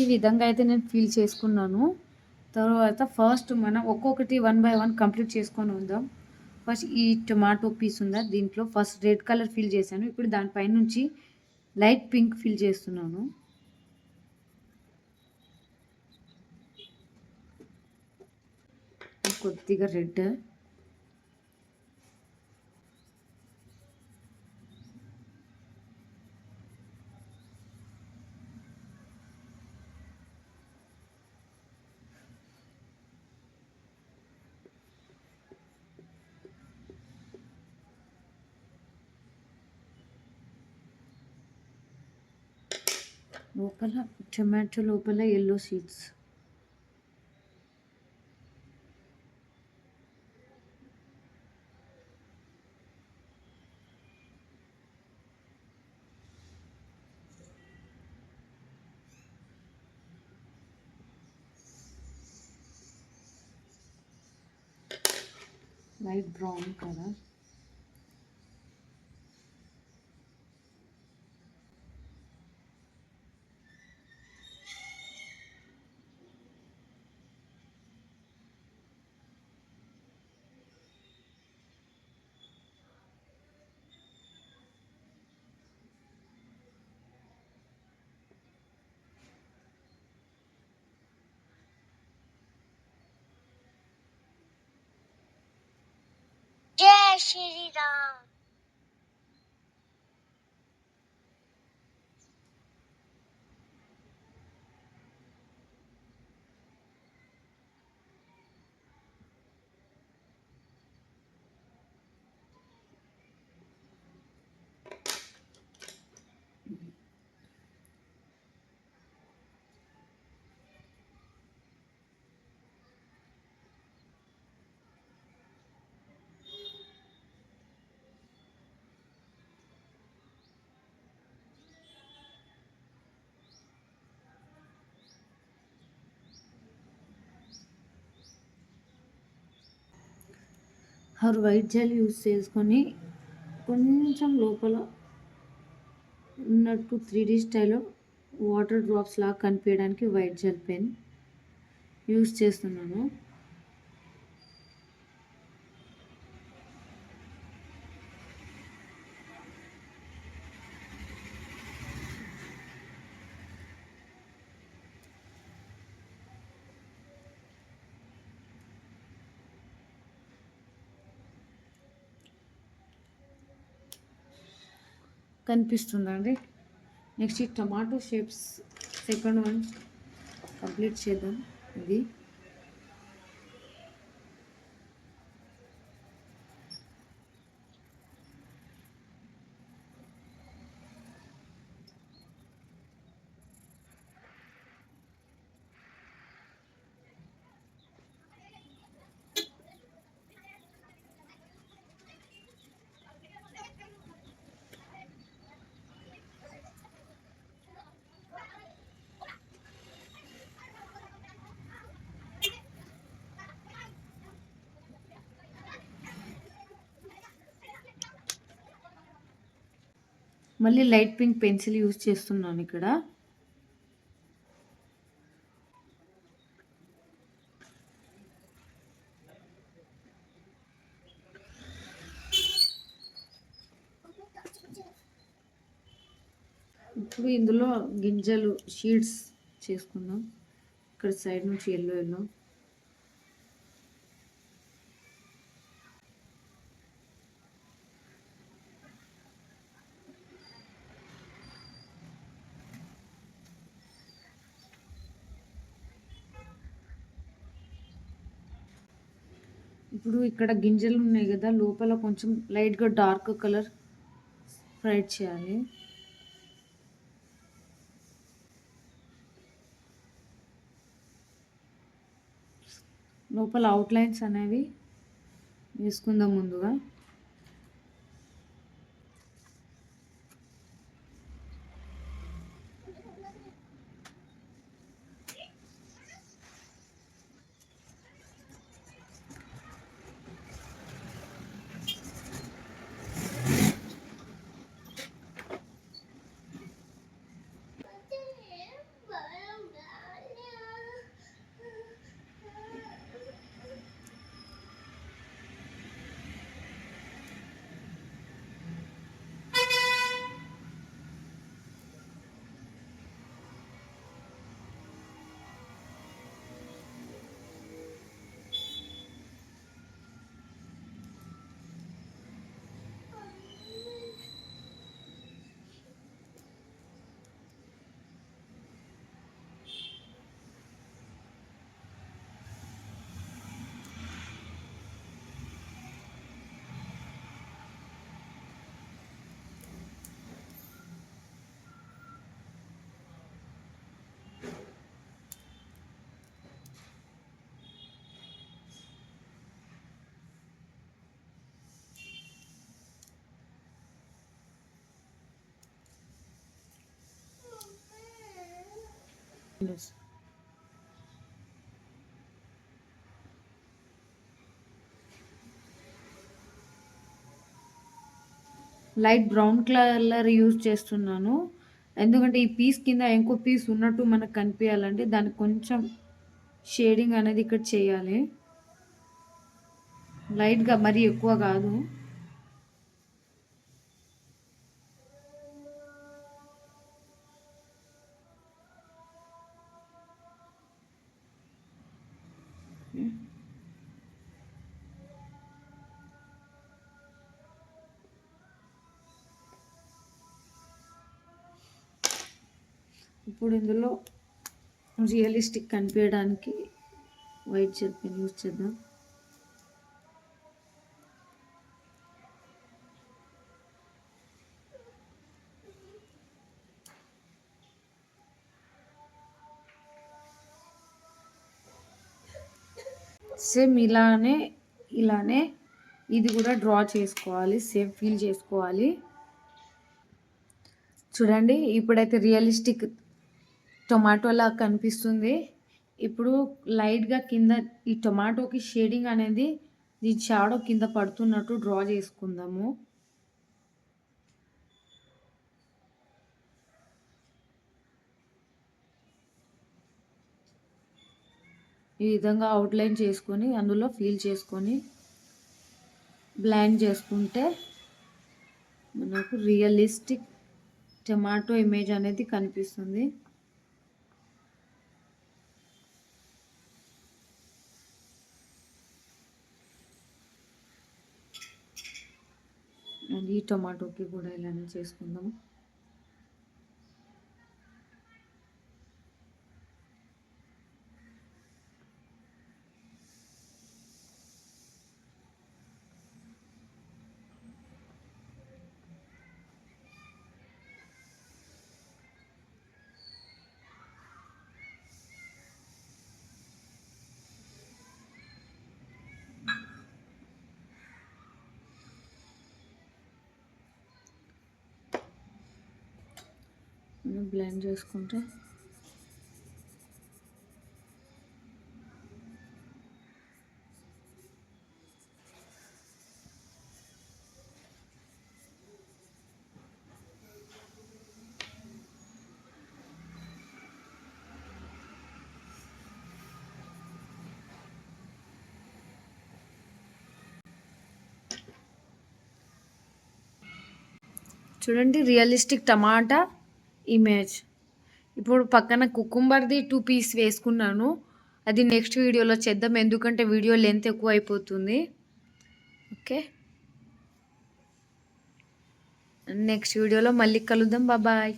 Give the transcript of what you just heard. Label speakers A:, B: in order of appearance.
A: ఈ విధంగా అయితే నేను ఫీల్ చేసుకున్నాను. తర్వాత ఫస్ట్ మనం ఒక్కొక్కటి వన్ బై వన్ కంప్లీట్ చేసుకొని ఉందాం. ఫస్ట్ ఈ టొమాటో పీస్ ఉందా దీంట్లో ఫస్ట్ రెడ్ కలర్ ఫిల్ చేశాను. ఇప్పుడు దానిపై నుంచి లైట్ పింక్ ఫిల్ చేస్తున్నాను. కొద్దిగా రెడ్. లోపల టొమాటో లోపల yellow seeds light brown colour
B: Shriram
A: ఆరు వైట్ జెల్ యూస్ చేసుకొని కొంచెం లోపల ఉన్నట్టు త్రీ డీ స్టైల్లో వాటర్ డ్రాప్స్ లాగా కనిపించడానికి వైట్ జెల్ పెన్ యూస్ చేస్తున్నాను. కనిపిస్తుందండి. Next tomato shapes second one complete చేద్దాం. ఇది మళ్ళీ లైట్ పింక్ పెన్సిల్ యూజ్ చేస్తున్నాను ఇక్కడ. ఇప్పుడు ఇందులో గింజలు షీడ్స్ చేసుకుందాం. ఇక్కడ సైడ్ నుంచి ఎల్లో ఎల్లో. ఇప్పుడు ఇక్కడ గింజలు ఉన్నాయి కదా లోపల కొంచెం లైట్గా డార్క్ కలర్ ఫ్రై చేయాలి. లోపల అవుట్లైన్స్ అనేవి వేసుకుందాం ముందుగా. లైట్ బ్రౌన్ కలర్ యూజ్ చేస్తున్నాను. ఎందుకంటే ఈ పీస్ కింద ఇంకో పీస్ ఉన్నట్టు మనకు కనిపించాలంటే దానికి కొంచెం షేడింగ్ అనేది ఇక్కడ చేయాలి. లైట్గా మరీ ఎక్కువ కాదు. ఇప్పుడు ఇందులో రియలిస్టిక్ కనిపించడానికి వైట్ జెల్ పెన్ యూజ్ చేద్దాం. సేమ్ ఇలానే ఇలానే ఇది కూడా డ్రా చేసుకోవాలి సేమ్ ఫీల్ చేసుకోవాలి. చూడండి ఇప్పుడైతే రియలిస్టిక్ టొమాటోలా కనిపిస్తుంది. ఇప్పుడు లైట్గా కింద ఈ టొమాటోకి షేడింగ్ అనేది ఈ షాడో కింద పడుతున్నట్టు డ్రా చేసుకుందాము. ఈ విధంగా అవుట్లైన్ చేసుకొని అందులో ఫీల్ చేసుకొని బ్లైండ్ చేసుకుంటే మనకు రియలిస్టిక్ టమాటో ఇమేజ్ అనేది కనిపిస్తుంది. అండ్ ఈ టొమాటోకి కూడా ఇలానే చేసుకుందాము. బ్లెండ్ చేసుకుంటే. చూడండి రియలిస్టిక్ టమాటా. ఇమేజ్ ఇప్పుడు పక్కన కుకుంబర్ది టూ పీస్ వేసుకున్నాను. అది నెక్స్ట్ వీడియోలో చేద్దాం. ఎందుకంటే వీడియో లెంత్ ఎక్కువ అయిపోతుంది ఓకే నెక్స్ట్ వీడియోలో మళ్ళీ కలుద్దాం. బాబాయ్